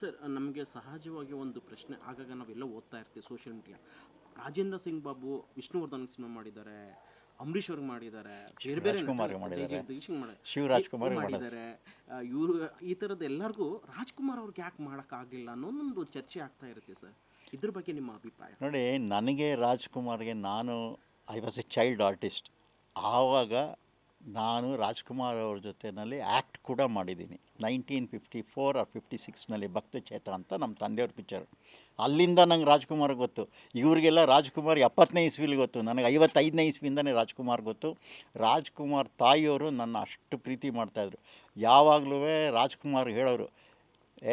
Sir ನಮಗೆ ಸಹಜವಾಗಿ ಒಂದು ಪ್ರಶ್ನೆ ಆಗಾಗ ನಾವೆಲ್ಲ ಓದ್ತಾ ಇರ್ತೀವಿ social media Rajendra Singh Babu Vishnuvardhan cinema ಮಾಡಿದ್ದಾರೆ ಅಂಬರೀಷ್ ಅವ್ರಿಗೆ ಮಾಡಿದ್ದಾರೆ ಬೇರೆ ಬೇರೆ ಮಾಡಿದ್ದಾರೆ. ಶಿವರಾಜ್ಕುಮಾರ್ ಮಾಡಿದ್ದಾರೆ. ಇವರು ಈ ಥರದ್ದು ಎಲ್ಲರಿಗೂ ರಾಜ್ಕುಮಾರ್ ಅವ್ರಿಗೆ ಯಾಕೆ ಮಾಡೋಕ್ಕಾಗಲಿಲ್ಲ ಅನ್ನೋದೊಂದು ಚರ್ಚೆ ಆಗ್ತಾ ಇರುತ್ತೆ ಸರ್. ಇದ್ರ ಬಗ್ಗೆ ನಿಮ್ಮ ಅಭಿಪ್ರಾಯ? ನೋಡಿ ನನಗೆ ರಾಜ್ಕುಮಾರ್ಗೆ ನಾನು I was a child artist ಆವಾಗ ನಾನು ರಾಜ್ಕುಮಾರ್ ಅವ್ರ ಜೊತೆಯಲ್ಲಿ ಆ್ಯಕ್ಟ್ ಕೂಡ ಮಾಡಿದ್ದೀನಿ. Nineteen fifty four or fifty ಸಿಕ್ಸ್ನಲ್ಲಿ Bhakta Chetha ಅಂತ ನಮ್ಮ ತಂದೆಯವ್ರ ಪಿಕ್ಚರ್ ಅಲ್ಲಿಂದ ನಂಗೆ ರಾಜ್ಕುಮಾರ್ ಗೊತ್ತು. ಇವರಿಗೆಲ್ಲ ರಾಜ್ಕುಮಾರ್ ಎಪ್ಪತ್ತನೇ ಇಸ್ವಿಲಿ ಗೊತ್ತು. ನನಗೆ ಐವತ್ತೈದನೇ ಇಸ್ವಿಯಿಂದನೇ ರಾಜ್ಕುಮಾರ್ ಗೊತ್ತು. ರಾಜ್ಕುಮಾರ್ ತಾಯಿಯವರು ನನ್ನ ಅಷ್ಟು ಪ್ರೀತಿ ಮಾಡ್ತಾಯಿದ್ರು ಯಾವಾಗಲೂ ರಾಜ್ಕುಮಾರ್ ಹೇಳೋರು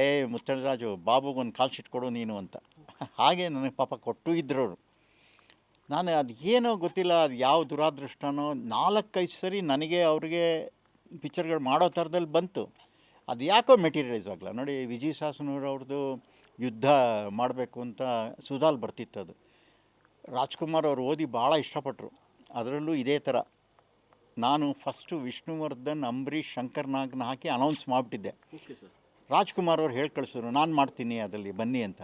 ಏ ಮುತ್ತಣರಾಜು ಬಾಬುಗೊಂದು ಕಾಲ್ ಶೀಟ್ ಕೊಡು ನೀನು ಅಂತ. ಹಾಗೆ ನನಗೆ ಪಾಪ ಕೊಟ್ಟು ಇದ್ರವರು. ನಾನು ಅದು ಏನೋ ಗೊತ್ತಿಲ್ಲ ಅದು ಯಾವ ದುರಾದೃಷ್ಟನೋ ನಾಲ್ಕೈದು ಸರಿ ನನಗೆ ಅವ್ರಿಗೆ ಪಿಕ್ಚರ್ಗಳು ಮಾಡೋ ಥರದಲ್ಲಿ ಬಂತು. ಅದು ಯಾಕೋ ಮೆಟೀರಿಯಲೈಸ್ ಆಗಲ್ಲ ನೋಡಿ ವಿಜಯ್ ಅವ್ರದ್ದು ಯುದ್ಧ ಮಾಡಬೇಕು ಅಂತ ಸುಧಾಲ್ ಬರ್ತಿತ್ತು ಅದು. ರಾಜ್ಕುಮಾರ್ ಅವರು ಓದಿ ಭಾಳ ಇಷ್ಟಪಟ್ಟರು ಅದರಲ್ಲೂ ಇದೇ ಥರ. ನಾನು ಫಸ್ಟು ವಿಷ್ಣುವರ್ಧನ್ ಅಂಬರೀಷ್ ಶಂಕರ್ ನಾಗ್ನ ಹಾಕಿ ಅನೌನ್ಸ್ ಮಾಡಿಬಿಟ್ಟಿದ್ದೆ. ರಾಜ್ಕುಮಾರ್ ಅವ್ರು ಹೇಳಿ ಕಳಿಸಿದ್ರು ನಾನು ಮಾಡ್ತೀನಿ ಅದರಲ್ಲಿ ಬನ್ನಿ ಅಂತ.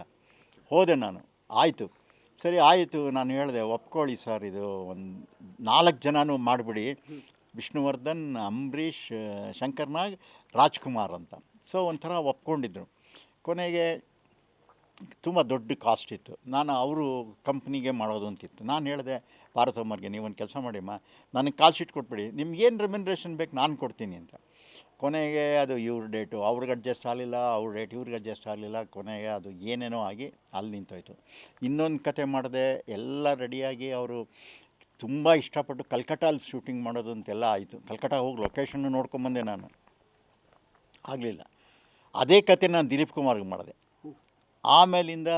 ಹೋದೆ ನಾನು. ಆಯಿತು. ಸರಿ, ಆಯಿತು, ನಾನು ಹೇಳಿದೆ, ಒಪ್ಕೊಳ್ಳಿ ಸರ್, ಇದು ಒಂದು ನಾಲ್ಕು ಜನನೂ ಮಾಡಿಬಿಡಿ. ವಿಷ್ಣುವರ್ಧನ್, ಅಂಬರೀಷ್ ಶಂಕರ್ನಾಗ್ ರಾಜ್ಕುಮಾರ್ ಅಂತ. ಸೊ, ಒಂಥರ ಒಪ್ಕೊಂಡಿದ್ರು. ಕೊನೆಗೆ ತುಂಬ ದೊಡ್ಡ ಕಾಸ್ಟ್ ಇತ್ತು. ನಾನು ಅವರು ಕಂಪ್ನಿಗೆ ಮಾಡೋದು ಅಂತಿತ್ತು. ನಾನು ಹೇಳಿದೆ ಭಾರತಮ್ಮರಿಗೆ ನೀವೊಂದು ಕೆಲಸ ಮಾಡಿಮ್ಮ. ನನಗೆ ಕಾಲ್ ಶೀಟ್ ಕೊಟ್ಬಿಡಿ. ನಿಮ್ಗೇನು ರೆಮ್ಯುನ್ರೇಷನ್ ಬೇಕು, ನಾನು ಕೊಡ್ತೀನಿ ಅಂತ. ಕೊನೆಗೆ ಅದು ಇವ್ರ ಡೇಟು ಅವ್ರಿಗೆ ಅಡ್ಜಸ್ಟ್ ಆಗಲಿಲ್ಲ, ಅವ್ರ ಡೇಟ್ ಇವ್ರಿಗೆ ಅಡ್ಜಸ್ಟ್ ಆಗಲಿಲ್ಲ, ಕೊನೆಗೆ ಅದು ಏನೇನೋ ಆಗಿ ಅಲ್ಲಿ ನಿಂತೋಯ್ತು. ಇನ್ನೊಂದು ಕತೆ ಮಾಡಿದೆ, ಎಲ್ಲ ರೆಡಿಯಾಗಿ ಅವರು ತುಂಬ ಇಷ್ಟಪಟ್ಟು ಕಲ್ಕಟ್ಟಾಲ್ಲಿ ಶೂಟಿಂಗ್ ಮಾಡೋದು ಅಂತೆಲ್ಲ ಆಯಿತು. ಕಲ್ಕಟ್ಟ ಹೋಗಿ ಲೊಕೇಶನ್ನು ನೋಡ್ಕೊಂಬಂದೆ ನಾನು. ಆಗಲಿಲ್ಲ. ಅದೇ ಕತೆ ನಾನು ದಿಲೀಪ್ ಕುಮಾರ್ಗೆ ಮಾಡಿದೆ. ಆಮೇಲಿಂದ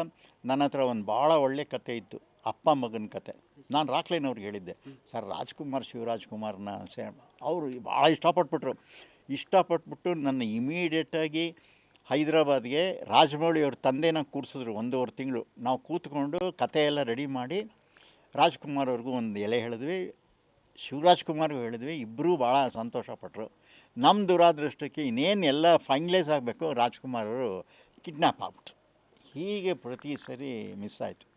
ನನ್ನ ಹತ್ರ ಒಂದು ಭಾಳ ಒಳ್ಳೆ ಕತೆ ಇತ್ತು, ಅಪ್ಪ ಮಗನ ಕತೆ. ನಾನು ರಾಕ್ಲೈನ್ ಅವ್ರಿಗೆ ಹೇಳಿದ್ದೆ, ಸರ್, ರಾಜ್ಕುಮಾರ್ ಶಿವರಾಜ್ ಕುಮಾರ್ನ ಸೇ ಅವರು ಭಾಳ ಇಷ್ಟಪಟ್ಬಿಟ್ರು. ಇಷ್ಟಪಟ್ಬಿಟ್ಟು ನನ್ನ ಇಮಿಡಿಯೇಟಾಗಿ ಹೈದರಾಬಾದ್ಗೆ ರಾಜಮೌಳಿ ಅವ್ರ ತಂದೆನ ಕೂರಿಸಿದ್ರು ಒಂದೂವರೆ ತಿಂಗಳು. ನಾವು ಕೂತ್ಕೊಂಡು ಕಥೆಯೆಲ್ಲ ರೆಡಿ ಮಾಡಿ ರಾಜ್ಕುಮಾರ್ ಅವ್ರಿಗೂ ಒಂದು ಎಲೆ ಹೇಳಿದ್ವಿ. ಶಿವರಾಜ್ ಕುಮಾರ್ಗೂ ಹೇಳಿದ್ವಿ. ಇಬ್ಬರೂ ಭಾಳ ಸಂತೋಷಪಟ್ಟರು ನಮ್ಮ ದುರಾದೃಷ್ಟಕ್ಕೆ ಇನ್ನೇನು ಎಲ್ಲ ಫೈನಲೈಸ್ ಆಗಬೇಕು ರಾಜ್ಕುಮಾರ್ ಅವರು ಕಿಡ್ನ್ಯಾಪ್ ಆಗ್ಬಿಟ್ರು. ಹೀಗೆ ಪ್ರತಿ ಸರಿ ಮಿಸ್ ಆಯಿತು.